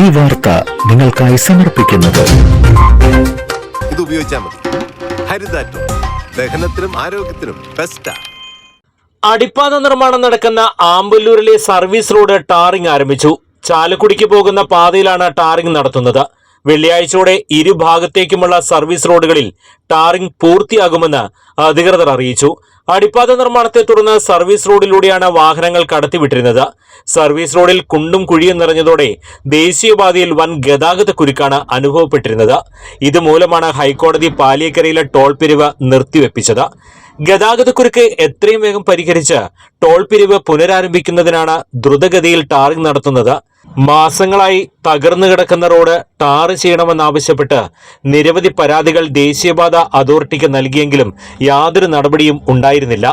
ഈ വാർത്ത നിങ്ങൾക്കായി സമർപ്പിക്കുന്നത്. ഇത് ഉപയോഗിച്ചാൽ മതി. ഹരിതാറ്റോ. ദഹനത്തിനും ആരോഗ്യത്തിനും ബെസ്റ്റാ അടിപ്പാത നിർമ്മാണം നടക്കുന്ന ആമ്പല്ലൂരിലെ സർവീസ് റോഡ് ടാറിംഗ് ആരംഭിച്ചു. ചാലക്കുടിക്ക് പോകുന്ന പാതയിലാണ് ടാറിംഗ് നടത്തുന്നത്. വെള്ളിയാഴ്ചയോടെ ഇരുഭാഗത്തേക്കുമുള്ള സർവീസ് റോഡുകളിൽ ടാറിംഗ് പൂർത്തിയാകുമെന്ന് അധികൃതർ അറിയിച്ചു. അടിപ്പാത നിർമ്മാണത്തെ തുടർന്ന് സർവീസ് റോഡിലൂടെയാണ് വാഹനങ്ങൾ കടത്തിവിട്ടിരുന്നത്. സർവീസ് റോഡിൽ കുണ്ടും കുഴിയും നിറഞ്ഞതോടെ ദേശീയപാതയിൽ വൻ ഗതാഗത കുരുക്കാണ് അനുഭവപ്പെട്ടിരുന്നത്. ഇതുമൂലമാണ് ഹൈക്കോടതി പാലിയക്കരയിലെ ടോൾ പിരിവ് നിർത്തിവെപ്പിച്ചത്. ഗതാഗതക്കുരുക്ക് എത്രയും വേഗം പരിഹരിച്ച് ടോൾ പിരിവ് പുനരാരംഭിക്കുന്നതിനാണ് ദ്രുതഗതിയിൽ ടാറിംഗ് നടത്തുന്നത്. മാസങ്ങളായി തകർന്നു കിടക്കുന്ന റോഡ് ടാർ ചെയ്യണമെന്നാവശ്യപ്പെട്ട് നിരവധി പരാതികൾ ദേശീയപാത അതോറിറ്റിക്ക് നൽകിയെങ്കിലും യാതൊരു നടപടിയും ഉണ്ടായിരുന്നില്ല.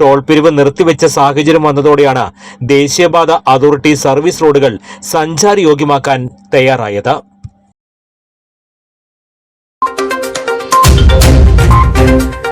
ടോൾ പിരിവ് നിർത്തിവെച്ച സാഹചര്യം വന്നതോടെയാണ് ദേശീയപാത അതോറിറ്റി സർവീസ് റോഡുകൾ സഞ്ചാരയോഗ്യമാക്കാൻ തയ്യാറായത്.